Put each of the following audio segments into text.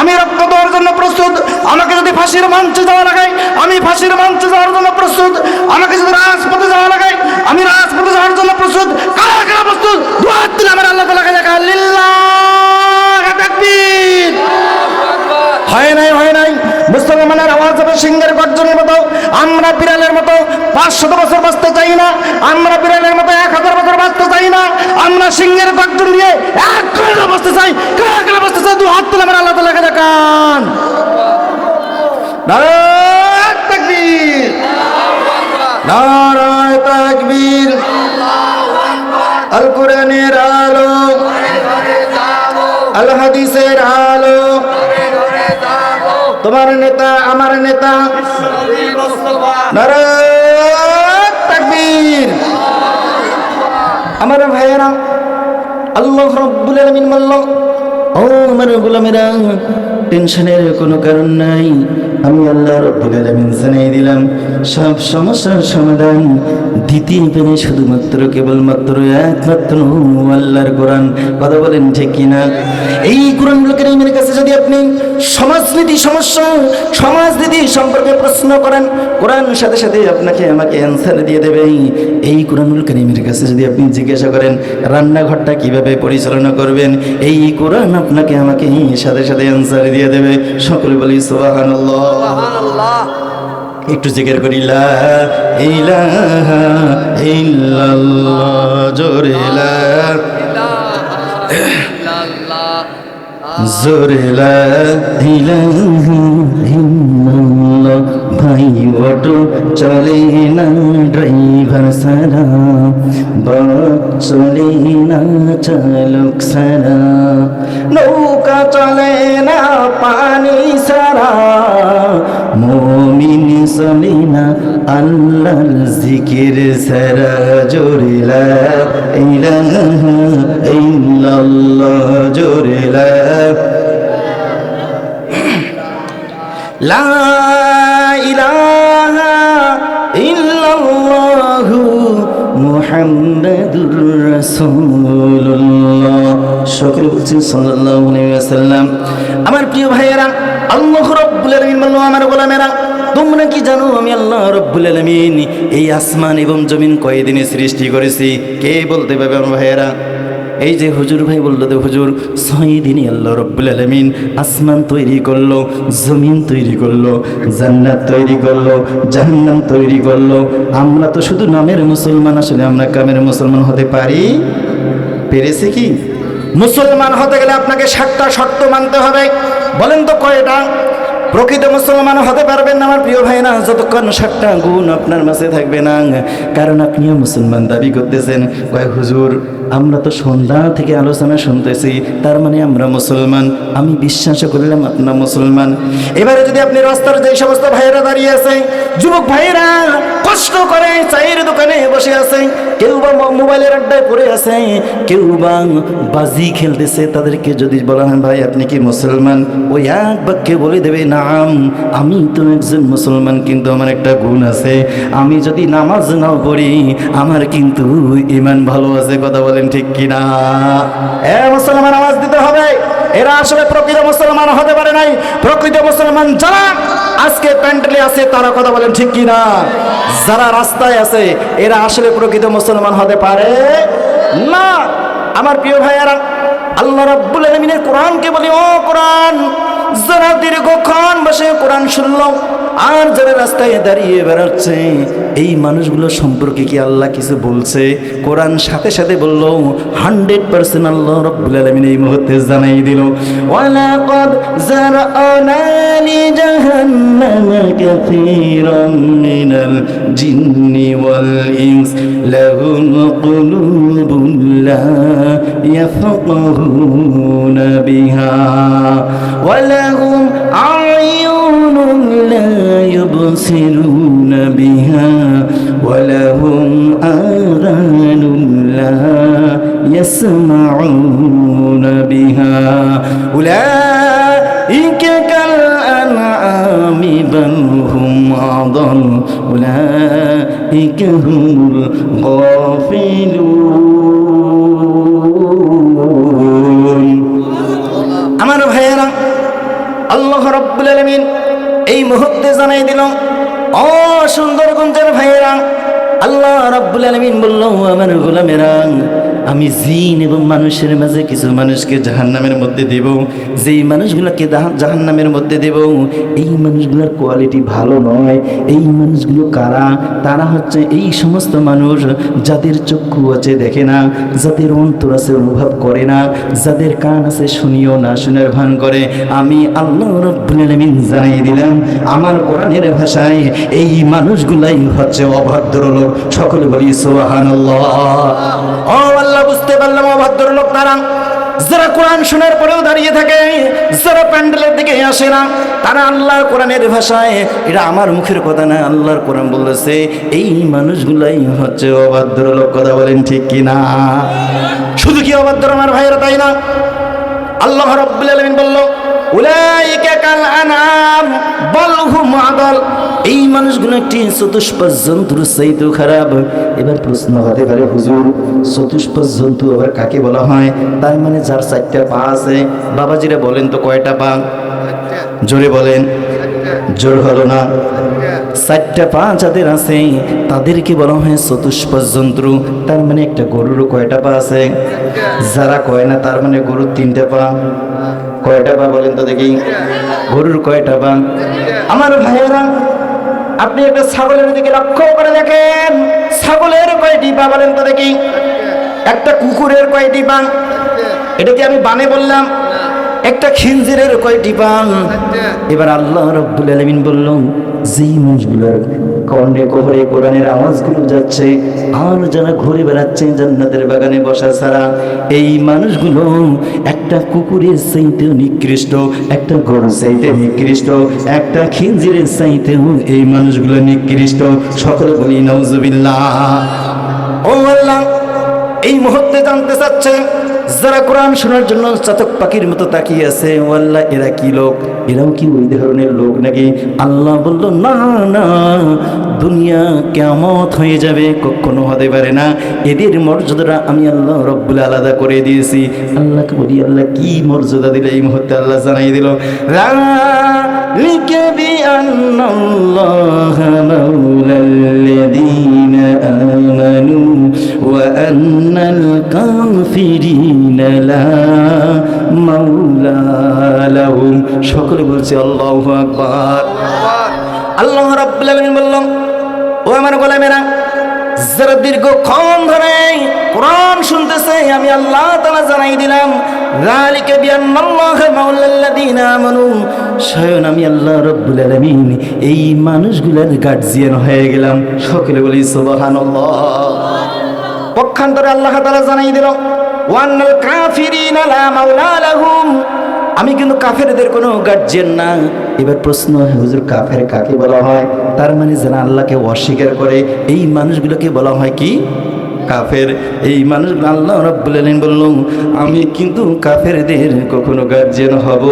আমি রক্ত দেওয়ার জন্য প্রস্তুত। আমাকে যদি ফাঁসির মঞ্চে যাওয়া লাগাই আমি ফাঁসির মঞ্চে যাওয়ার জন্য প্রস্তুত। আমাকে যদি রাজপথে যাওয়া লাগাই আমি রাজপথে যাওয়ার জন্য প্রস্তুত। কারা কারা প্রস্তুত? দুহাত দিন আমার আল্লাহ তালা কাছে লিল্লাহ হয় নাই হয় নাই। মুসলমানের আওয়াজ হবে সিংহের গর্জনের মতো। আমরা বিড়ালের মতো পাঁচশত বছর বাঁচতে চাই না, আমরা বিড়ালের মতো এক হাজার বছর বাঁচতে চাই না, আমরা সিংহের গর্জন দিয়ে এক করে বাঁচতে চাই কারা কারা বাঁচতে চাই, দু হাত তুলে আমার আল্লাহ তালাকে দেখান। নারায় তাকবীর। তাকবীর। আল কোরআনের আলো। আল হাদিসের আলো। তোমার নেতা, আমার নেতা। আমার ভাইয়েরা, আল্লাহ রব্বুল আলামিন বলল, ও আমার গোলামেরা, টেনশনের কোনো কারণ নাই। আমি আল্লাহ রব্বুল আলামিন জানিয়ে দিলাম, সব সমস্যার সমাধান দিতে পেরে শুধুমাত্র কেবলমাত্র একমাত্র আল্লাহর কোরআন। কথা বলেন ঠিক কিনা? এই কোরআন কারিমের কাছে যদি আপনি সমাজনীতি সমস্যা সমাজনীতি সম্পর্কে প্রশ্ন করেন। কোরআন সাথে সাথে আপনাকে আমাকে অ্যান্সার দিয়ে দেবে। এই কোরআনুল কারিমের কাছে যদি আপনি জিজ্ঞাসা করেন রান্নাঘরটা কীভাবে পরিচালনা করবেন? এই কোরআন আপনাকে আমাকে সাথে সাথে অ্যান্সার দিয়ে দেবে। সকলে বলি সুবহানাল্লাহ। একটু জিজ্ঞের করি জোরে লা জোরে লা ইলাহা ইল্লাল্লাহ ভাই অটো চলে না ড্রাইভার সারা বা চলে না চালক সারা, নৌকা চলে না পানি সারা, মমিন চলে না আল্লাহর জিকির সারা, জোরে লা ইলাহা ইল্লাল্লাহ, জোরে লা লা আমার প্রিয় ভাইয়েরা, আল্লাহ রাব্বুল আলামিন বলল আমার গোলামেরা, তোমরা কি জানো আমি আল্লাহ রব্বুল আলামিন এই আসমান এবং জমিন কয়দিনে সৃষ্টি করেছি? কে বলতে পারবে আমার ভাইয়েরা? এই যে হুজুর ভাই বলল তো হুজুর ছয় আল্লাহ রব্বুল আলমিন আসমান তৈরি করল, জমিন তৈরি করল, জান্নাত তৈরি করল, জাহান্নাম তৈরি করল। আমরা তো শুধু নামের মুসলমান, আসলে আমরা কামের মুসলমান হতে পারি? পেরেছি কি? মুসলমান হতে গেলে আপনাকে সাতটা শর্ত মানতে হবে। বলেন তো কয়টা? প্রকৃত মুসলমান হতে পারবেন না, আমার প্রিয় ভাই না যতক্ষণ সাতটা গুণ আপনার মাঝে থাকবে না, কারণ আপনিও মুসলমান দাবি করতেছেন। কয়, হুজুর আমরা তো সন্ধ্যা থেকে আলোচনা শুনতেছি, তার মানে আমরা মুসলমান। আমি বিশ্বাস করলাম আপনার মুসলমান। এবারে যদি আপনি রাস্তার যে সমস্ত ভাইয়েরা দাঁড়িয়ে আছে, যুবক ভাইয়েরা কষ্ট করে চায়ের দোকানে বসে আছে, কেউ বা মোবাইলের আড্ডায় পড়ে আছে, কেউ বা বাজি খেলতেছে, তাদেরকে যদি বলা হয়, ভাই, আপনি কি মুসলমান? ওই এক বাক্যে বলে দেবে, নাম, আমি তো একজন মুসলমান, কিন্তু আমার একটা গুণ আছে। আমি যদি নামাজ নাও পড়ি, আমার কিন্তু ইমান ভালো আছে। কথা বলেন ঠিক কিনা? এ মুসলমান আওয়াজ দিতে হবে। এরা আসলে প্রকৃত মুসলমান হতে পারে নাই। প্রকৃত মুসলমান যারা আজকে প্যান্ডেলে আছে, তারা কথা বলেন ঠিক কিনা? যারা রাস্তায় আছে, এরা আসলে প্রকৃত মুসলমান হতে পারে না। আমার প্রিয় ভাইয়ারা, আল্লাহ রাব্বুল আলামিনের কোরআনকে বলি, ও কোরআন, যারা দীর্ঘক্ষণ বসে কোরআন শুনল আর যারা রাস্তায় দাঁড়িয়ে বেড়াচ্ছে, এই মানুষগুলো সম্পর্কে কি আল্লাহ কিছু বলছে? কোরআন সাথে সাথে বলল, হান্ড্রেড পার্সেন্ট আল্লাহ রব্বুল আলমিন এই মুহূর্তে জানাই দিল, ওয়ালাকাদ জারআনা ওয়ালাহুম আ'য়ুনুন লা يبصرون بها ولهم آذان لا يسمعون بها أولئك كالأنعام بل هم أضل أولئك هم الغافلون আমার ভাইয়েরা রব্বুল আলমিন মুহূর্তে জানাই দিল ও সুন্দরগঞ্জের ভাইয়েরা আল্লাহ রব্বুল আলমিন বলল আমার গোলামেরা আমি জিন এবং মানুষের মাঝে কিছু মানুষকে জাহান্নামের মধ্যে দেব। যেই মানুষগুলোকে জাহান- জাহান্নামের মধ্যে দেব, এই মানুষগুলোর কোয়ালিটি ভালো নয়। এই মানুষগুলো কারা? তারা হচ্ছে এই সমস্ত মানুষ যাদের চক্ষু আছে দেখে না, যাদের অন্তর আছে অনুভব করে না, যাদের কান আছে শুনিও না শুনের ভান করে। আমি আল্লাহ রব্বুল জানিয়ে দিলাম, আমার কোরআনের ভাষায় এই মানুষগুলাই হচ্ছে অভদ্র লোক সকলে বলি, সুবহানাল্লাহ। ও আল্লাহ! বুঝতে পারলাম অভদ্র লোক তারা যারা কোরআন শোনার পরেও দাঁড়িয়ে থাকে, যারা প্যান্ডেলের দিকে আসে না, তারা আল্লাহ কোরআনের ভাষায়, এটা আমার মুখের কথা না, আল্লাহর কোরআন বলেছে এই মানুষগুলাই হচ্ছে অবাধ্য লোক কথা বলেন ঠিক কিনা? শুধু কি অবাধ্য আমার ভাইয়েরা তাই না? আল্লাহ রব্বুল আলমিন বলল উলাইকা কাল এই মানুষগুলো একটি চতুষ্পদ জন্তুর চাইতে খারাপ। এবার প্রশ্ন হতে পারে, হুজুর চতুষ্পদ জন্তু আবার কাকে বলা হয়? তার মানে যার চারটা পা আছে। বাবাজিরা বলেন তো কয়টা পা? জোরে বলেন। জোর হলো না। চারটা পা যাদের আছে, তাদেরকে বলা হয় চতুষ্পদ জন্তু। তার মানে একটা গরুরও কয়টা পা আছে? যারা কয় না, তার মানে গরুর তিনটা পা। কয়টা পা বলেন তো দেখি? গরুর কয়টা পা আমার ভাইয়েরা আপনি একটা ছাগলের দিকে লক্ষ্য করে দেখেন। ছাগলের কয়টি পা বলেন তো দেখি? একটা কুকুরের কয়টি পা এটা কি আমি বানে বললাম? একটা খিনজিরের কয়টি পান এবার আল্লাহ রব্বুল আলমিন বলল যেই মানুষগুলোর কর্ণে কোহরে কোরআনের আওয়াজগুলো যাচ্ছে, আর যারা ঘুরে বেড়াচ্ছে জান্নাতের বাগানে বসা ছাড়া, এই মানুষগুলো একটা কুকুরের চাইতেও নিকৃষ্ট, একটা গরু চাইতে নিকৃষ্ট, একটা খিঞ্জিরের চাইতেও এই মানুষগুলো নিকৃষ্ট। সকলে বলি নজুবিল্লাহ ও আল্লাহ, এই মুহূর্তে জানতে চাচ্ছে যারা কোরআন শোনার জন্য চাতক পাখির মতো তাকিয়ে আছে ও আল্লাহ এরা কি লোক? এরাও কি ওই ধরনের লোক নাকি? আল্লাহ বলল, না না, দুনিয়া কেমত হয়ে যাবে, কখনো হতে পারে না। এদের মর্যাদাটা আমি আল্লাহ রব্বুল আলাদা করে দিয়েছি। আল্লাহকে বলি, আল্লাহ কি মর্যাদা দিলে? এই মুহূর্তে আল্লাহ জানাই দিল রা আমানু وأن الكافرين لا مولى لهم সকলে বলছে আল্লাহু আকবার আল্লাহ রাব্বুল আলামিন বললাম ও আমার গোলামেরা যারা দীর্ঘক্ষণ ধরে কোরআন শুনতেছে আমি আল্লাহ তাআলা জানাই দিলাম যালিকা বিআন্নাল্লাহা মাওলাল্লাযীনা আমানু স্বয়ং আমি আল্লাহ রাব্বুল আলামিন এই মানুষগুলোর গার্জিয়ান হয়ে গেলাম সকলে বলি সুবহানাল্লাহ পক্ষান্তরে আল্লাহ তাআলা জানাই দিল, ওয়ান্নাল কাফিরিনা লা মাওলা লাহুম। আমি কিন্তু কাফেরদের কোনো গার্জিয়ান না। এবার প্রশ্ন, হুজুর কাফের কাকে বলা হয়? তার মানে যারা আল্লাহকে অস্বীকার করে, এই মানুষগুলোকে বলা হয় কি? কাফের। এই মানুষগুলো আল্লাহ রব্বুল আলামিন বলল, আমি কিন্তু কাফেরদের কখনো গার্জিয়ান হব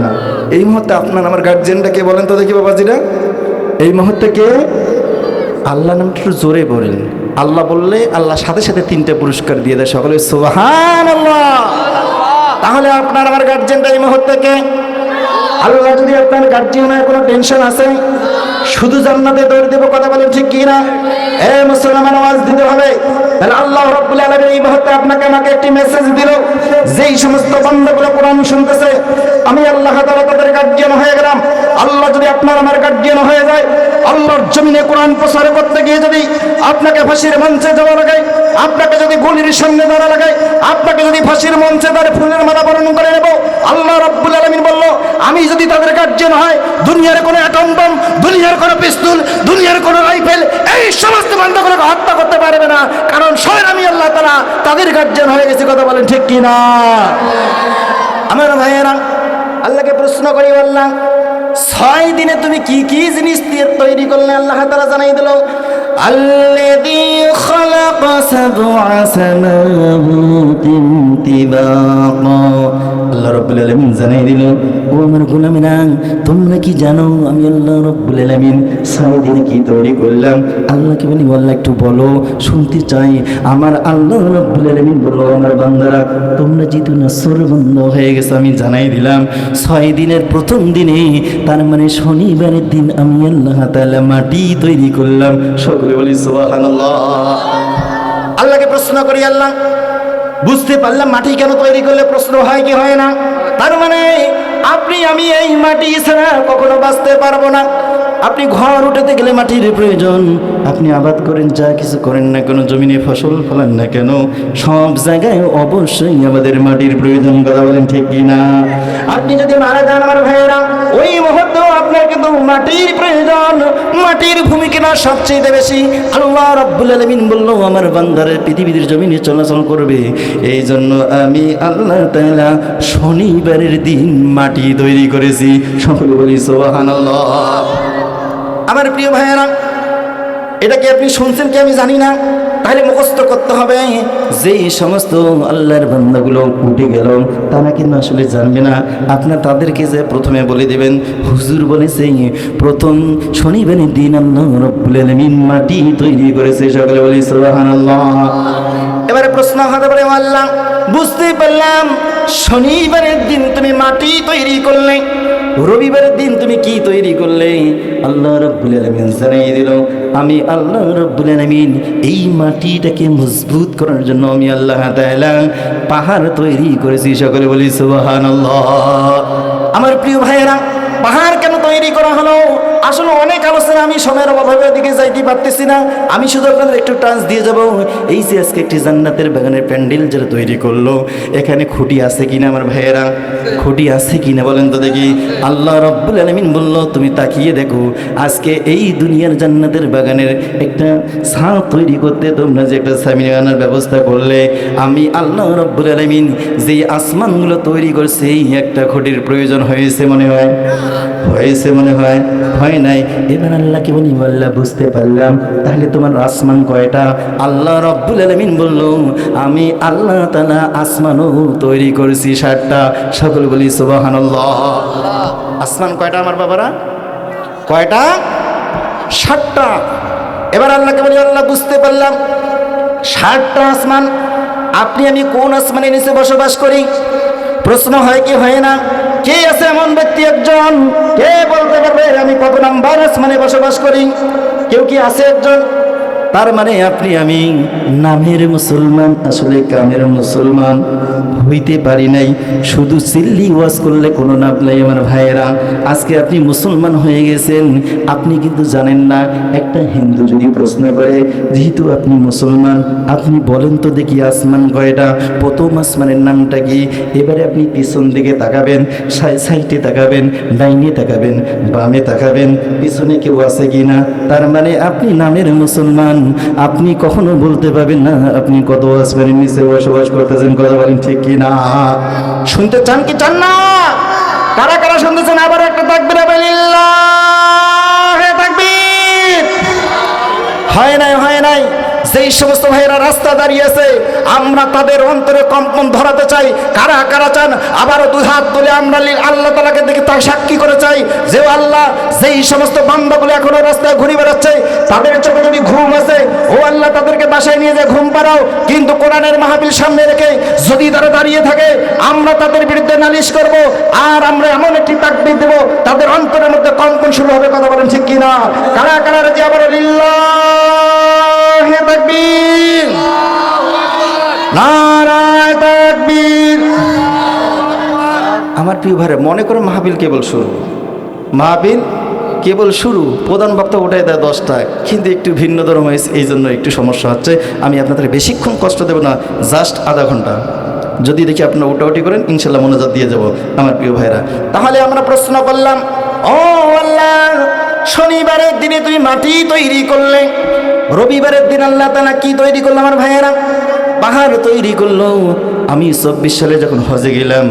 না। এই মুহূর্তে আপনার আমার গার্জিয়ানটা কে বলেন তো দেখি বাবাজিরা? এই মুহূর্তে কে? আল্লাহ নামটা জোরে বলেন। আল্লাহ বললে, আল্লাহ সাথে সাথে তিনটে পুরস্কার দিয়ে দেয় সকলে সোহান তাহলে আপনার আমার গার্জেনটা এই মুহূর্তে কে? আল্লাহ যদি আপনার গার্জিয়ানের কোনো টেনশন আছে, শুধু জান্নাতে দৌড় দেবো, কথা বলেন ঠিক কি না এ মুসলমান, আওয়াজ দিতে হবে। তাহলে আল্লাহ রব্বুল এই মুহূর্তে আপনাকে আমাকে একটি মেসেজ দিল। যেই সমস্ত কোরআন শুনতেছে, আমি আল্লাহ তাদের গার্জিয়ান হয়ে গেলাম। আল্লাহ যদি আপনার আমার হয়ে যায়, আল্লাহর জমিনে কোরআন করতে গিয়ে যদি আপনাকে ফাঁসির মঞ্চে আপনাকে যদি সামনে দাঁড়া আপনাকে যদি ফাঁসির মঞ্চে দাঁড়ে ফুলের মালা বরণ করে নেব, আল্লাহ রব্বুল বলল, আমি যদি তাদের গার্জিয়ান হয়, দুনিয়ার কোনো অ্যাটম দুনিয়ার কোনো পিস্তুল দুনিয়ার কোনো রাইফেল এই সমস্ত বান্দাগুলোকে হত্যা করতে পারবে না। কারণ স্বয়ং আমি আল্লাহ তারা তাদের গার্জিয়ান হয়ে গেছে কথা বলেন ঠিক কি না আমার ভাইয়েরা আল্লাহকে প্রশ্ন করি বললাম ছয় দিনে তুমি কি কি জিনিস দিয়ে তৈরি করলে আল্লাহ তারা জানাই দিল الذي خلق سبع سماوات طباقا আল্লাহ রব্বুল আলমিন জানাই দিল, ও আমার তোমরা কি জানো আমি আল্লাহ রব্বুল আলমিন ছয় দিনে কি তৈরি করলাম? আল্লাহকে বলি, আল্লাহ, একটু বলো, শুনতে চাই। আমার আল্লাহ রব্বুল আলমিন বলো আমার বান্দারা, তোমরা যেহেতু নাসর হয়ে গেছে, আমি জানাই দিলাম, ছয় দিনের প্রথম দিনে, তার মানে শনিবারের দিন আমি আল্লাহ তাআলা মাটি তৈরি করলাম। সকলে বলি, সুবহানাল্লাহ। আল্লাহকে প্রশ্ন করি, আল্লাহ বুঝতে পারলাম মাটি কেন তৈরি করলে প্রশ্ন হয় কি হয় না? তার মানে আপনি, আমি এই মাটি ছাড়া কখনো বাঁচতে পারব না। আপনি ঘর উঠাতে গেলে মাটির প্রয়োজন। আপনি আবাদ করেন, যা কিছু করেন না কেন, জমিনে ফসল ফলান না কেন, সব জায়গায় অবশ্যই আমাদের মাটির প্রয়োজন, কথা বলেন ঠিক কি না আপনি যদি মারা যান আমার ভাইয়েরা, ওই মুহূর্তে আপনার কিন্তু মাটির প্রয়োজন, মাটির ভূমিকা সবচেয়ে বেশি। আল্লাহ রব্বুল আলমিন বলল, আমার বান্দারের পৃথিবীর জমিনে চলাচল করবে। এই জন্য আমি আল্লাহ তাআলা শনিবারের দিন মাটি তৈরি করেছি। সকলে বলি সোহান আমার প্রিয় ভাইয়েরা, এটা কি আপনি শুনছেন কি আমি জানি না? তাহলে মুখস্থ করতে হবে। যেই সমস্ত আল্লাহর বান্দাগুলো উঠে গেল, তারা কিন্তু আসলে জানবে না। আপনার তাদেরকে যে প্রথমে বলে দেবেন, হুজুর বলেছে, প্রথম শনিবারের দিন আল্লাহ মাটি তৈরি করেছে সকলে বলি, সুবহানাল্লাহ। এবারে প্রশ্ন হতে পারে আল্লাহ বুঝতে পারলাম, শনিবারের দিন তুমি মাটি তৈরি করলে রবিবারের দিন তুমি কি তৈরি করলে? আল্লাহ রব্বুল আলমিন জানাই দিল, আমি আল্লাহ রব্বুল আলমিন এই মাটিটাকে মজবুত করার জন্য আমি আল্লাহ তাআলা পাহাড় তৈরি করেছি। সকলে বলি, সুবহানাল্লাহ। আমার প্রিয় ভাইয়েরা, পাহাড় কেন তৈরি করা হলো? আসলে অনেক আলোচনা আমি সময়ের অভাবে দিকে যাইতে পারতেছি না। আমি শুধু আপনাদের একটু টাচ দিয়ে যাব। এই যে আজকে একটি জান্নাতের বাগানের প্যান্ডেল যারা তৈরি করল, এখানে খুঁটি আছে কিনা আমার ভাইয়েরা? খুঁটি আছে কিনা বলেন তো দেখি। আল্লাহ রব্বুল আলমিন বলল, তুমি তাকিয়ে দেখো, আজকে এই দুনিয়ার জান্নাতের বাগানের একটা ছাদ তৈরি করতে তোমরা যে একটা সামিনার ব্যবস্থা করলে, আমি আল্লাহ রব্বুল আলমিন যে আসমানগুলো তৈরি করছে, এই একটা খুঁটির প্রয়োজন হয়েছে মনে হয়? হয়েছে মনে হয়? হয় নাই। এবার আল্লাহকে বলি? আল্লাহ বুঝতে পারলাম। তাহলে তোমার আসমান কয়টা? আল্লাহ রব্বুল আলমিন বলল, আমি আল্লাহ তালা আসমানও তৈরি করেছি ষাটটা সকল বলি সুবাহান্লাহ আসমান কয়টা আমার বাবারা? কয়টা? ষাটটা এবার আল্লাহকে বলি, আল্লাহ বুঝতে পারলাম ষাটটা আসমান। আপনি, আমি কোন আসমানের নিচে বসবাস করি? প্রশ্ন হয় কি, হয় না? কে আছে এমন ব্যক্তি একজন? কে বলতে পারবে আমি কত নাম্বার আসমানে বসবাস করি? কেউ কি আছে একজন? তার মানে আপনি আমি নামের মুসলমান, আসলে কামের মুসলমান। হইতে পারি নাই। শুধু সিল্লি ওয়াজ করলে কোনো লাভ নাই আমার ভাইয়েরা। আজকে আপনি মুসলমান হয়ে গেছেন, আপনি কিন্তু জানেন না, একটা হিন্দু যদি প্রশ্ন করে, যেহেতু আপনি মুসলমান, আপনি বলেন তো দেখি আসমান কয়টা? প্রথম আসমানের নামটা কি? এবারে আপনি পিছন দিকে তাকাবেন সাই- সাইডে তাকাবেন, ডাইনে তাকাবেন, বামে তাকাবেন, পিছনে কেউ আছে কি না? তার মানে আপনি নামের মুসলমান, আপনি কখনো বলতে পারবেন না, আপনি কত আসমানের নিচে বসবাস করতেছেন, কথা বলেন ঠিক কি না। শুনতে চান কি চান না? কারা কারা শুনতেছেন আবার একটা তাকবির তাকবির। হয় নাই হয় নাই। যেই সমস্ত ভাইয়েরা রাস্তা দাঁড়িয়েছে আমরা তাদের অন্তরে কম্পন ধরাতে চাই। কারা কারা চান? আবারও দুই হাত তুলে আমরা আল্লাহ তালাকে দেখে তা সাক্ষী করে চাই যে আল্লাহ যেই সমস্ত বান্দাগুলো এখনও রাস্তায় ঘুরে বেড়াচ্ছে, তাদের চোখে যদি ঘুম আছে ও আল্লাহ তাদেরকে বাসায় নিয়ে যে ঘুম পাড়াও। কিন্তু কোরআনের মাহফিল সামনে রেখে যদি তারা দাঁড়িয়ে থাকে, আমরা তাদের বিরুদ্ধে নালিশ করব, আর আমরা এমন একটি তাকবির দেব, তাদের অন্তরের মধ্যে কম্পন শুরু হবে, কথা বলেন ঠিক কিনা? কারা কারা রাজি? আবার লিল্লাহে! আমার প্রিয় ভাই মনে করে মাহবিল কেবল শুরু। মাহবিল কেবল শুরু, প্রধান বক্তা ওটাই দেয় দশটায়। কিন্তু একটু ভিন্ন ধর্ম হয়েছে, এই জন্য একটু সমস্যা হচ্ছে। আমি আপনাদের বেশিক্ষণ কষ্ট দেবো না, জাস্ট আধা ঘণ্টা। যদি দেখি আপনারা উটাউটি করেন, ইনশাল্লাহ মনোজাত দিয়ে যাব, আমার প্রিয় ভাইরা। তাহলে আমরা প্রশ্ন করলাম, ও আল্লাহ, শনিবারের দিনে তুমি মাটি তৈরি করলে? রবিবারের দিন আল্লাহ তালা কি তৈরি করল আমার ভাইয়েরা? পাহাড় তৈরি করল। আমি চব্বিশ সালে যখন হজে গেলাম,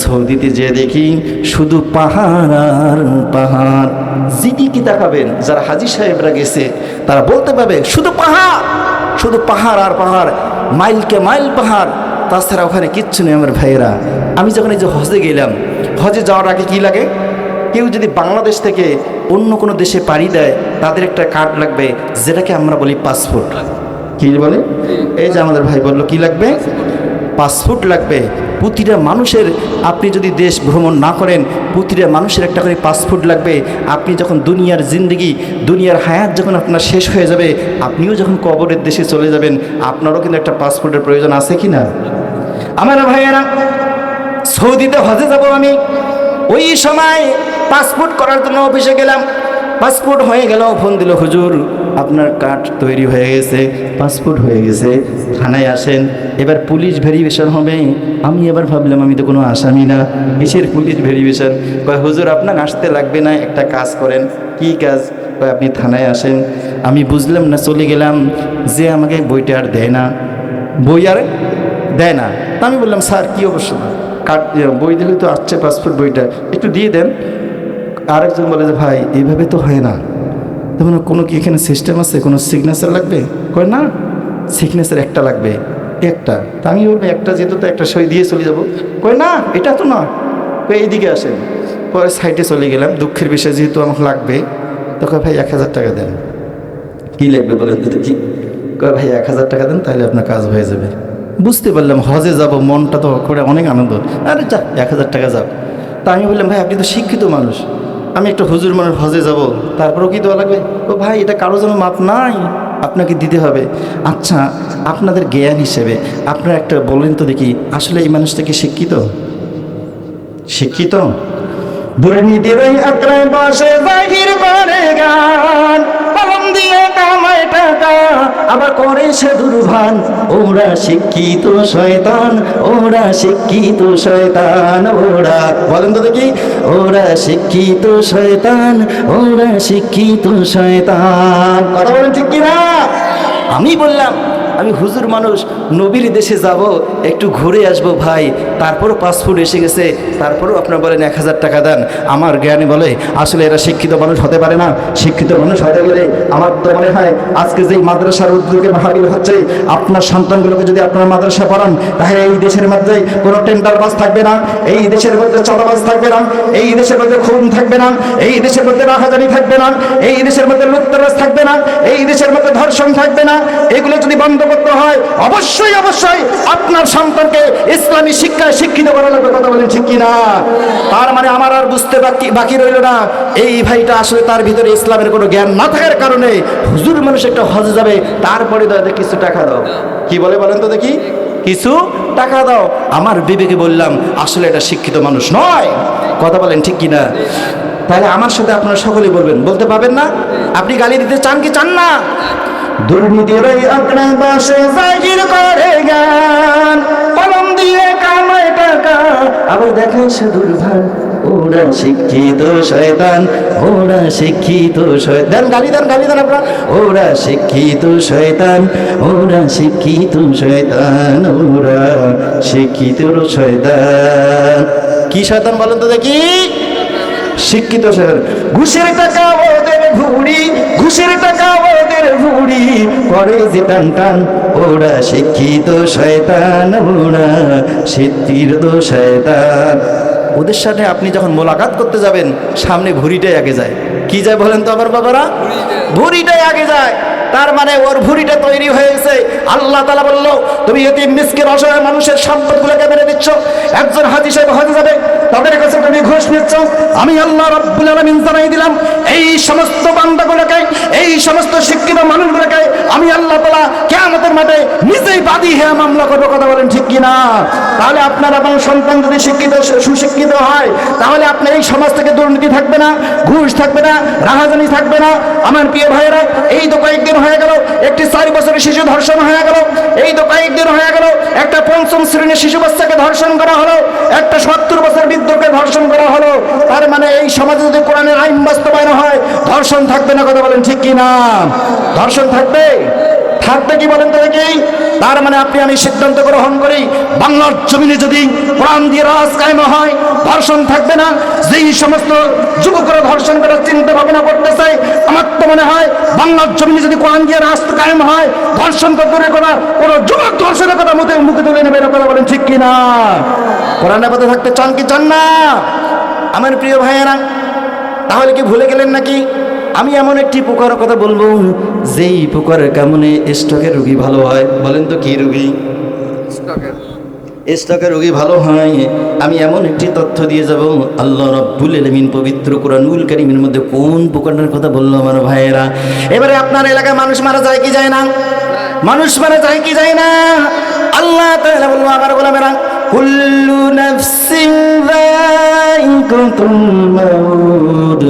সৌদিতে যেয়ে দেখি শুধু পাহাড় আর পাহাড়। যেদিকে তাকাবেন যারা হাজি সাহেবরা গেছে, তারা বলতে পারবে, শুধু পাহাড় শুধু পাহাড় আর পাহাড় মাইলকে মাইল পাহাড়। তাছাড়া ওখানে কিচ্ছু নেই আমার ভাইয়েরা। আমি যখন এই যে হজে গেলাম, হজে যাওয়ার আগে কি লাগে? কেউ যদি বাংলাদেশ থেকে অন্য কোনো দেশে পাড়ি দেয়, তাদের একটা কার্ড লাগবে, যেটাকে আমরা বলি পাসপোর্ট কি বলে? এই যে আমাদের ভাই বলল, কি লাগবে? পাসপোর্ট লাগবে। প্রতিটা মানুষের, আপনি যদি দেশ ভ্রমণ না করেন, প্রতিটা মানুষের একটা করে পাসপোর্ট লাগবে। আপনি যখন দুনিয়ার জিন্দগি, দুনিয়ার হায়াত যখন আপনার শেষ হয়ে যাবে, আপনিও যখন কবরের দেশে চলে যাবেন, আপনারও কিন্তু একটা পাসপোর্টের প্রয়োজন আছে কি না? আমার ভাইয়েরা, সৌদিতে হজে যাব আমি। ওই সময় পাসপোর্ট করার জন্য অফিসে গেলাম। পাসপোর্ট হয়ে গেল, ফোন দিল, হুজুর, আপনার কার্ড তৈরি হয়ে গেছে, পাসপোর্ট হয়ে গেছে, থানায় আসেন। এবার পুলিশ ভেরিফিকেশন হবে। আমি এবার ভাবলাম, আমি তো কোনো আসামি না কিসের পুলিশ ভেরিফিকেশন। কয়, হুজুর, আপনার আসতে লাগবে না, একটা কাজ করেন। কি কাজ? কয়, আপনি থানায় আসেন। আমি বুঝলাম না, চলে গেলাম। যে আমাকে বইটা আর দেয় না। বই আর দেয় না। আমি বললাম, স্যার, কী অবশ্য কার্ড বই দিলে তো আসছে পাসপোর্ট বইটা। একটু দিয়ে দেন। আরেকজন বলে যে, ভাই এইভাবে তো হয় না। তেমন কোনো কি এখানে সিস্টেম আছে? কোনো সিগনেচার লাগবে? কয়, না সিগনেচার একটা লাগবে, একটা। তা আমি বলব, একটা যেহেতু, তো একটা সই দিয়ে চলে যাব। কয়, না, এটা তো না এইদিকে আসেন। পরে সাইডে চলে গেলাম। দুঃখের বিষয়, যেহেতু আমার লাগবে তখন ভাই, এক হাজার টাকা দেন। কী লাগবে বলেন তো দেখি। কয়, ভাই, এক হাজার টাকা দেন, তাহলে আপনার কাজ হয়ে যাবে। বুঝতে পারলাম, হজে যাব, মনটা তো করে অনেক আনন্দ। আরে যা, এক হাজার টাকা যাও তা আমি বললাম, ভাই, আপনি তো শিক্ষিত মানুষ। আমি একটা হুজুর মানুষ হজে যাব। তারপরেও কি দেওয়া লাগবে? ও ভাই, এটা কারও যেন মাপ নাই। আপনাকে দিতে হবে। আচ্ছা আপনাদের জ্ঞান হিসেবে আপনারা একটা বলেন তো দেখি, আসলে এই মানুষটা কি শিক্ষিত? শিক্ষিত? দুর্নীতির ওই আক্রায় বসে বাহির করে গান। কলম দিয়ে কামায় টাকা, আবার করে সে দুর্ভান। ওরা শিক্ষিত শয়তান, ওরা শিক্ষিত শয়তান, ওরা বলেন তো দেখি, ওরা শিক্ষিত শয়তান, ওরা শিক্ষিত শয়তান। কথা বলেন ঠিক কিনা? আমি বললাম আমি হুজুর মানুষ, নবীর দেশে যাব, একটু ঘুরে আসব ভাই। তারপরও পাসপোর্ট এসে গেছে, তারপরও আপনার বলেন এক হাজার টাকা দেন। আমার জ্ঞানী বলে, আসলে এরা শিক্ষিত মানুষ হতে পারে না। শিক্ষিত মানুষ হতে গেলে আমার তো মনে হয়, আজকে যেই মাদ্রাসার উদ্যোগে মাহাবিল হচ্ছে, আপনার সন্তানগুলোকে যদি আপনার মাদ্রাসা পড়ান, তাহলে এই দেশের মধ্যে কোনো টেন্ডার বাস থাকবে না, এই দেশের মধ্যে চটাবাস থাকবে না, এই দেশের মধ্যে খুন থাকবে না, এই দেশের মধ্যে রাহাজানি থাকবে না, এই দেশের মধ্যে লুপ্তরাজ থাকবে না, এই দেশের মধ্যে ধর্ষণ থাকবে না। এগুলো যদি বন্ধ করতে হয়? অবশ্যই অবশ্যই। আপনার সন্তানকে ইসলামী শিক্ষায় শিক্ষিত করা লাগবে কথা বলেন ঠিক কিনা? তার মানে আমার আর বুঝতে বাকি বাকি রইল না। এই ভাইটা আসলে তার ভিতরে ইসলামের কোনো জ্ঞান না থাকার কারণে হুজুর মানুষ একটা হজে যাবে, তারপরে দাদা কিছু টাকা দাও। কি বলে বলেন তো দেখি? কিছু টাকা দাও। আমার বিবেকে বললাম, আসলে এটা শিক্ষিত মানুষ নয়। কথা বলেন ঠিক কিনা? তাহলে আমার সাথে আপনারা সকলেই বলবেন, বলতে পারবেন না? আপনি গালি দিতে চান কি চান না? দুর্নীতির ওই আগ্নে বাসে জাহির করে গান কলম দিয়ে কামায় টাকা, আবার দেখায় সে দুর্ভান ওরা শিক্ষিত শয়তান, ওরা শিক্ষিত শয়তান। গালি, দেন গালি, দেন আপনারা। ওরা শিক্ষিত শয়তান, ওরা শিক্ষিত শয়তান, ওরা শিক্ষিত শয়তান। কি শয়তান বলেন তো দেখি? শিক্ষিত শহর ঘুষের টাকা ওদের ভুড়ি ঘুষের টাকা ওদের ভুড়ি করে যে টান টান, ওরা শিক্ষিত শয়তান, ওরা সিদ্ধির শিক্ষিত শয়তান। ওদের সাথে আপনি যখন মোলাকাত করতে যাবেন, সামনে ভুড়িটাই আগে যায়। কি যায় বলেন তো আমার বাবারা? ভুড়িটাই আগে যায়। তার মানে ওর ভুড়িটা তৈরি হয়েছে। আল্লাহ তালা বলল, তুমি এটি মিসকিন, অসহায় মানুষের সম্পদগুলোকে মেরে দিচ্ছ। একজন হাজি সাহেব হজে যাবে। তাদের কাছে তুমি ঘুষ নিচ্ছ। আমি আল্লাহ রব্বুল আলমিন জানাই দিলাম, এই সমস্ত বান্দাগুলোকে, এই সমস্ত শিক্ষিত মানুষগুলোকে আমি আল্লাহ তালা কেমতের মাঠে নিজেই বাদী হ্যাঁ মামলা করব। কথা বলেন ঠিক কিনা? তাহলে আপনার আপনার সন্তান যদি শিক্ষিত, সুশিক্ষিত হয়, তাহলে আপনার এই সমাজ থেকে দুর্নীতি থাকবে না, ঘুষ থাকবে না, রাহাজানি থাকবে না। আমার প্রিয় ভাইয়েরা, এই তো কয়েকদিন হয়ে গেল, একটি চার বছরের শিশু ধর্ষণ হয়ে গেল, এই তো কয়েকদিন হয়ে গেল, একটা পঞ্চম শ্রেণির শিশু বাচ্চাকে ধর্ষণ করা হলো, একটা সত্তর বছর বৃদ্ধকে ধর্ষণ করা হলো, তার মানে এই সমাজে যদি কোরআনের আইন বাস্তবায়ন হয়, ধর্ষণ থাকবে না, কথা বলেন ঠিক কি না ধর্ষণ থাকবে? থাকবে কি বলেন তো দেখি? তার মানে আপনি আমি সিদ্ধান্ত গ্রহণ করি, বাংলার জমিনে যদি কোরআন দিয়ে রাজ কায়েম হয়, ধর্ষণ থাকবে না, যেই সমস্ত যুবকরা ধর্ষণ করার চিন্তা ভাবনা করতেছে, আমার তো মনে হয় বাংলার জমিনে যদি কোরআন দিয়ে রাষ্ট্র কায়েম হয়, ধর্ষণ তো দূরে করা কোনো যুবক ধর্ষণের কথা মুখে মুখে তুলে নেবে না, কথা বলেন না? কোরআনের পথে থাকতে চান কি চান না? আমার প্রিয় ভাইয়েরা, তাহলে কি ভুলে গেলেন নাকি? আমি এমন একটি পোকার কথা বলব যেই পোকার কামনে স্টকের রুগী ভালো হয়। বলেন তো কি রুগী? স্টকের। রোগী ভালো হয়? আমি এমন একটি তথ্য দিয়ে যাব আল্লাহ রব্বুল আলমিন পবিত্র কোরআনুল কারিমের মধ্যে কোন পোকাটার কথা বলল আমার ভাইয়েরা? এবারে আপনার এলাকায় মানুষ মারা যায় কি যায় না? মানুষ মারা যায় কি যায় না? আল্লাহ তাআলা বলল আমার গোলামেরা কুল্লু নাফসিন যায়িকাতুল মাউত।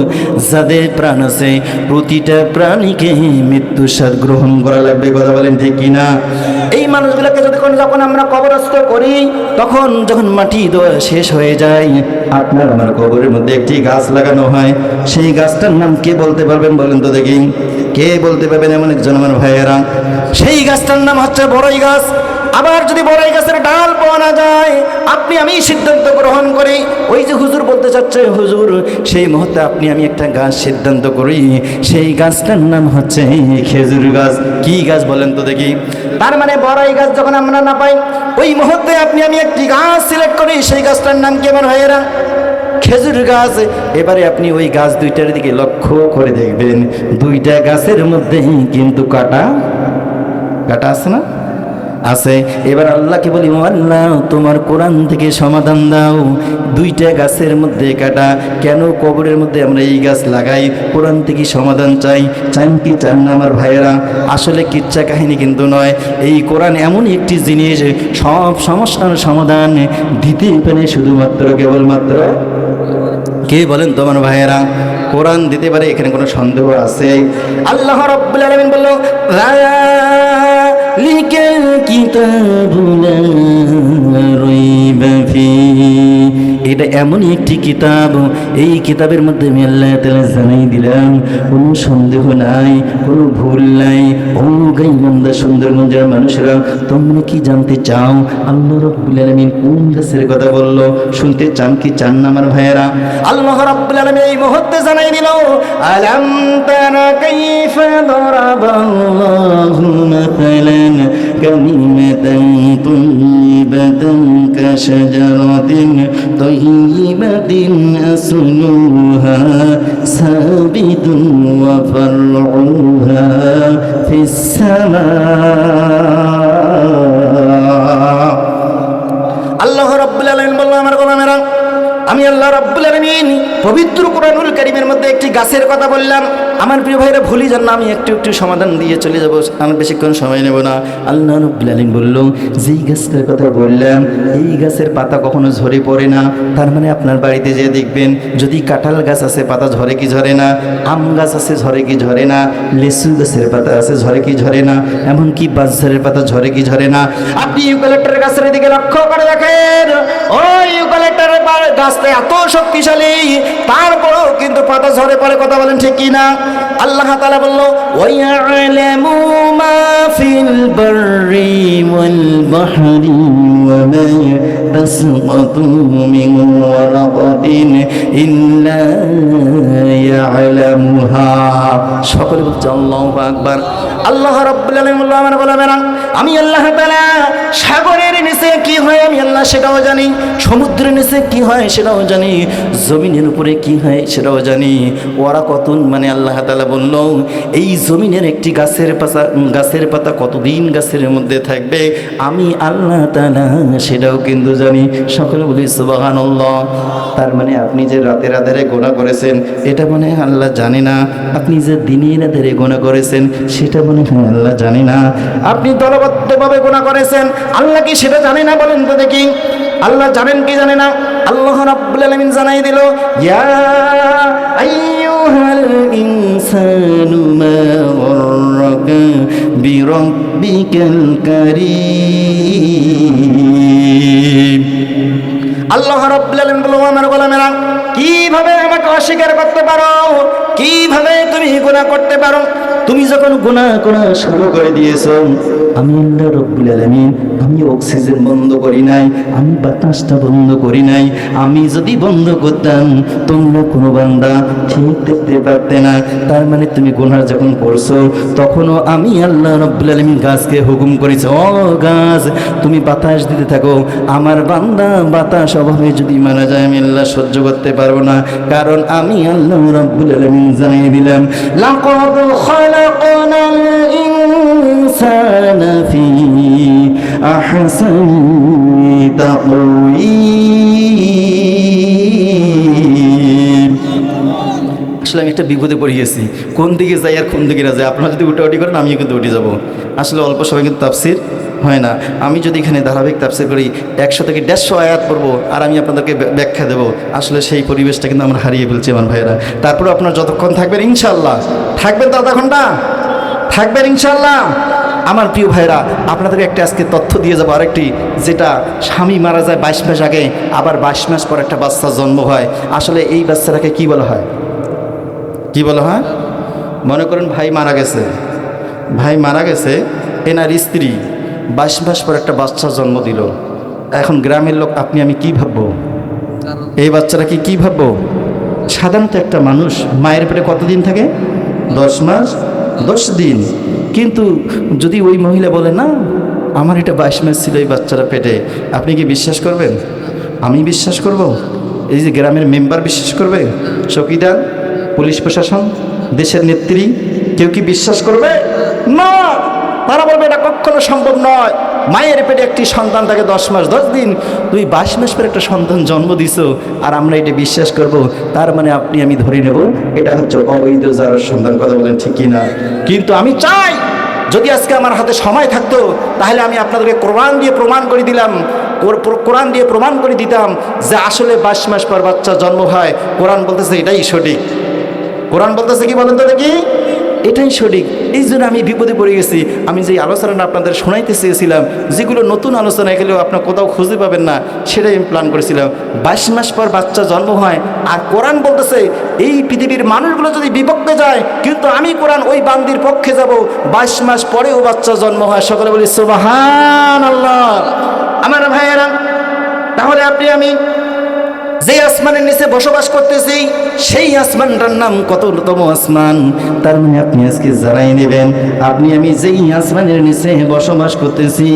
যাদের প্রাণ আছে, প্রতিটা প্রাণীকে মৃত্যু স্বাদ গ্রহণ করা লাগবে, কথা বলেন ঠিক কিনা? এই মানুষগুলোকে যখন যখন আমরা কবরস্থ করি, তখন যখন মাটি দেওয়া শেষ হয়ে যায়, আপনার আমার কবরের মধ্যে একটি গাছ লাগানো হয়। সেই গাছটার নাম কে বলতে পারবেন বলেন তো দেখি। কে বলতে পারবেন এমন একজন আমার ভাইয়েরা? সেই গাছটার নাম হচ্ছে বড়ই গাছ। আবার যদি বড়ই গাছের ডাল পাওয়া না যায়, আপনি আমি সিদ্ধান্ত গ্রহণ করি। ওই যে হুজুর বলতে চাচ্ছে, হুজুর, সেই মুহূর্তে আপনি আমি একটা গাছ সিদ্ধান্ত করি। সেই গাছটার নাম হচ্ছে খেজুর গাছ। কি গাছ বলেন তো দেখি। তার মানে বড়ই গাছ যখন আমরা না পাই, ওই মুহূর্তে আপনি আমি একটি গাছ সিলেক্ট করি। সেই গাছটার নাম কি আমার ভাইয়েরা? খেজুর গাছ। এবারে আপনি ওই গাছ দুইটার দিকে লক্ষ্য করে দেখবেন। দুইটা গাছের মধ্যে কিন্তু কাটা কাটা আছে না? আছে। এবার আল্লাহকে বলি "ও আল্লাহ, তোমার কোরআন থেকে সমাধান দাও। দুইটা গাছের মধ্যে কাটা। কেন কবরের মধ্যে আমরা এই গাছ লাগাই? কোরআন থেকে সমাধান চাই। চান কি চান না আমার ভাইয়েরা? আসলে কিচ্ছা কাহিনী কিন্তু নয়। এই কোরআন এমন একটি জিনিস, সব সমস্যার সমাধান দিতে পারে শুধুমাত্র, কেবলমাত্র। কে বলেন তোমার ভাইয়েরা? কোরআন দিতে পারে, এখানে কোনো সন্দেহ আছে? আল্লাহ রব্বুল আলামিন বলল লিকাল কিতাবু লা রাইবা ফি এটা এমনই একটি কিতাব, এই কিতাবের মধ্যে আমি আল্লাহ তাআলা জানাই দিলাম, কোনো সন্দেহ নাই, কোনো ভুল নাই। ও গাইবান্ধা সুন্দরগঞ্জের মানুষরা, তোমরা কি জানতে চাও? আল্লাহ রব্বুল আলামিন কোন গাছের কথা বলল? শুনতে চান কি চান না আমার ভাইয়েরা? আল্লাহ রব্বুল আলামিন এই মুহূর্তে জানাই দিল, আলাম তারা কাইফা দরাবাল্লাহু মাসালান কালিমাতান তাইয়িবাতান কাশাজারাতিন তাইয়িবাতিন আসলুহা ثابت وفرعها في السماء. রাব্বুল আলামিন বলল আমার গোলামেরা, আমি আল্লাহ রাব্বুল আলামিন পবিত্র কোরআনুল কারীমের মধ্যে একটি গাছের কথা বললাম। আমার প্রিয় ভাইরা ভুলি যান না, আমি একটু একটু সমাধান দিয়ে চলে যাব। আমি বেশিক্ষণ সময় নেব না। আল্লাহ রাব্বুল আলামিন বলল, যেই গাছের কথা বললাম, এই গাছের পাতা কখনো ঝরে পড়ে না। তার মানে আপনার বাড়িতে যেয়ে দেখবেন, যদি কাঁঠাল গাছ আছে, পাতা ঝরে কি ঝরে না? আম গাছ আছে, ঝরে কি ঝরে না? লেসু গাছের পাতা আছে, ঝরে কি ঝরে না? এমনকি বাজারের পাতা ঝরে কি ঝরে না? আপনি ইউক্যালিপ্টার গাছের দিকে লক্ষ্য করে দেখেন। ওই ইউক্যালিপ্টার গাছটা এত শক্তিশালী তারপরেও কিন্তু পাতা ঝরে পরে কথা বলেন ঠিক কিনা? আল্লাহ তালা বলল ওয়ায়ালামু মা ফিল বাহরি। মা তাসকাতু মিন ওয়ারাকাতিন ইল্লা ইয়ালামুহা সকলে বলছে, আল্লাহু আল্লাহ রাব্বুল আলামিন আমার গোলামেরা, আমি আল্লাহ তাআলা সাগরের নিচে কি হয় আমি আল্লাহ সেটাও জানি, সমুদ্রের নিচে কি হয় সেটাও জানি, জমিনের উপরে কি হয় সেটাও জানি। ওরা কতন মানে আল্লাহ তাআলা বলল, এই জমিনের একটি গাছের পাতা গাছের পাতা কতদিন গাছের মধ্যে থাকবে? আমি আল্লাহ তাআলা সেটাও কিন্তু জানি। সকলে বলি, সুবহানাল্লাহ। তার মানে আপনি যে রাতের আধারে গোনা করেছেন, এটা মানে আল্লাহ জানে না। আপনি যে দিনের আধারে গোনা করেছেন, সেটা মনে হয় আল্লাহ জানে না। আপনি দলবদ্ধভাবে গোনা করেছেন, আল্লাহ কি সেটা জানে না বলেন তো দেখি। আল্লাহ জানেন কি জানে না? আল্লাহ রাব্বুল আলামিন জানাই দিল, ইয়া আইয়ুহাল ইনসানু মা গররাকা বিরাব্বিকাল কারীম। আল্লাহ রাব্বুল আলামিন বলল আমার গোলামেরা কীভাবে আমাকে অস্বীকার করতে পারো? কীভাবে তুমি গুনাহ করতে পারো? তুমি যখন গুনাহ করা শুরু করে দিয়েছ, আমি আল্লাহ রব্বুল আলমিন, আমি অক্সিজেন বন্ধ করি নাই, আমি বাতাসটা বন্ধ করি নাই, আমি যদি বন্ধ করতাম, তোমরা কোনো বান্দা ঠিক দেখতে পারতে না। তার মানে তুমি গুনার যখন করছ, তখনও আমি আল্লাহ রব্বুল আলমিন গাছকে হুকুম করেছি, ও গাছ, তুমি বাতাস দিতে থাকো। আমার বান্দা বাতাস অভাবে যদি মারা যায়, আমি আল্লাহ সহ্য করতে পারব না। কারণ আমি আল্লাহ রব্বুল আলমিন জানিয়ে দিলাম, লাকদ খালাকনাল ইনসানা ফি আহসানি তাকওয়িম. আসলে আমি একটা বিপদে পড়ে গেছি কোন দিকে যাই আর কোন দিকে না যাই আপনারা যদি উঠাউটি করেন, আমিও কিন্তু উঠে যাব। আসলে অল্প সময় কিন্তু তাফসির। হয় না। আমি যদি এখানে ধারাবাহিক তাফসির করি, একশো থেকে দেড়শো আয়াত পড়ব আর আমি আপনাদেরকে ব্যাখ্যা দেবো। আসলে সেই পরিবেশটা কিন্তু আমরা হারিয়ে ফেলছি আমার ভাইয়েরা। তারপরে আপনারা যতক্ষণ থাকবেন ইনশাল্লাহ থাকবেন তো ঘণ্টা? থাকবেন ইনশাল্লাহ আমার প্রিয় ভাইরা আপনাদেরকে একটা আজকে তথ্য দিয়ে যাব আরেকটি, যেটা স্বামী মারা যায় বাইশ মাস আগে, আবার বাইশ মাস পর একটা বাচ্চার জন্ম হয়। আসলে এই বাচ্চাটাকে কি বলা হয়? কি বলা হয়? মনে করেন ভাই মারা গেছে। ভাই মারা গেছে, এনার স্ত্রী। বাইশ মাস পর একটা বাচ্চা জন্ম দিল। এখন গ্রামের লোক, আপনি আমি কি ভাববো? এই বাচ্চারা কি কী ভাববো? সাধারণত একটা মানুষ মায়ের পেটে কতদিন থাকে? দশ মাস? দশ দিন। কিন্তু যদি ওই মহিলা বলে, না, আমার এটা বাইশ মাস ছিল এই বাচ্চারা পেটে, আপনি কি বিশ্বাস করবেন? আমি বিশ্বাস করব। এই যে গ্রামের মেম্বার বিশ্বাস করবে? চকিদার পুলিশ প্রশাসন, দেশের নেত্রী, কেউ কি বিশ্বাস করবে? না! তারা বলবে, এটা কখনো সম্ভব নয়। মায়ের পেটে একটি সন্তান থাকে দশ মাস, দশ দিন। তুই বাইশ মাস পরে একটা সন্তান জন্ম দিছো আর আমরা এটা বিশ্বাস করব, তার মানে আপনি আমি ধরে নেব। এটা হচ্ছে অবৈধ যার সন্তান, কথা বলেন ঠিকই না কিন্তু আমি চাই, যদি আজকে আমার হাতে সময় থাকতো, তাহলে আমি আপনাদেরকে কোরআন দিয়ে প্রমাণ করে দিলাম, কোর- কোর- কোরআন দিয়ে প্রমাণ করে দিতাম যে আসলে বাইশ মাস পর বাচ্চা জন্ম হয়। কোরআন বলতেছে এটাই সঠিক। কোরআন বলতেছে কি বলেন তো দেখি? এটাই সঠিক। এই জন্য আমি বিপদে পড়ে গেছি। আমি যে আলোচনাটা আপনাদের শোনাইতে চেয়েছিলাম, যেগুলো নতুন আলোচনা, এগুলো আপনার কোথাও খুঁজে পাবেন না, সেটাই আমি প্ল্যান করেছিলাম। বাইশ মাস পর বাচ্চা জন্ম হয়, আর কোরআন বলতেছে, এই পৃথিবীর মানুষগুলো যদি বিপক্ষে যায়, কিন্তু আমি কোরআন ওই বান্দির পক্ষে যাব। বাইশ মাস পরেও বাচ্চা জন্ম হয়, সকলে বলি সুবাহান আল্লাহ আমার ভাইয়েরা, তাহলে আপনি আমি যে আসমানের নিচে বসবাস করতেছি, সেই আসমানটার নাম কততম আসমান? তার মানে আপনি আজকে জানাই নেবেন, আপনি আমি যেই আসমানের নিচে বসবাস করতেছি,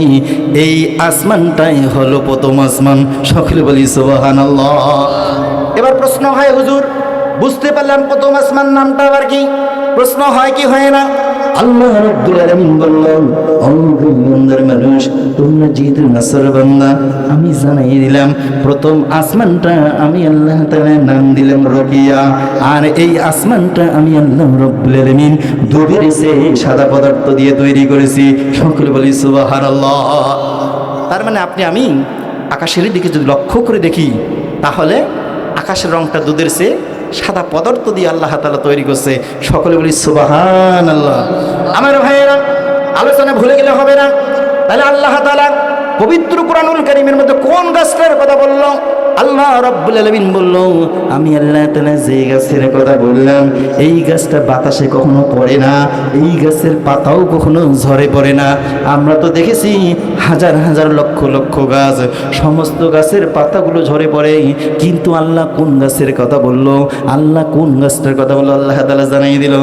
এই আসমানটাই হলো প্রথম আসমান। সকলে বলি সুবাহান এবার প্রশ্ন হয়, হুজুর, বুঝতে পারলাম প্রথম আসমান নামটা আবার কি? প্রশ্ন হয় কি হয় না? আল্লাহ রাব্বুল আলামিন মানুষ, তোমরা বান্দা, আমি জানাই দিলাম, প্রথম আসমানটা আমি আল্লাহ তাআলা নাম দিলাম রকিয়া, আর এই আসমানটা আমি আল্লাহ রাব্বুল আলামিন দুধের সে সাদা পদার্থ দিয়ে তৈরি করেছি। সকলে বলি, সুবহানাল্লাহ। তার মানে আপনি, আমি আকাশের দিকে যদি লক্ষ্য করে দেখি, তাহলে আকাশের রংটা দুধের সে সাদা পদার্থ দিয়ে আল্লাহ তালা তৈরি করছে। সকলে বলি সুবাহান আল্লাহ আমার ভাইয়েরা, আলোচনা ভুলে গেলে হবে না। তাহলে আল্লাহ তালা পবিত্র কোরআনুল কারিমের মধ্যে কোন গাছটার কথা বলল? আল্লাহ রব্বুল আলমিন বলল, আমি আল্লাহ তালা যে গাছের কথা বললাম, এই গাছটা বাতাসে কখনো পড়ে না, এই গাছের পাতাও কখনো ঝরে পড়ে না। আমরা তো দেখেছি হাজার হাজার লক্ষ লক্ষ গাছ, সমস্ত গাছের পাতাগুলো ঝরে পড়ে। কিন্তু আল্লাহ কোন গাছের কথা বলল? আল্লাহ কোন গাছটার কথা বলল? আল্লাহ তালা জানাই দিল,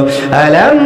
আলাম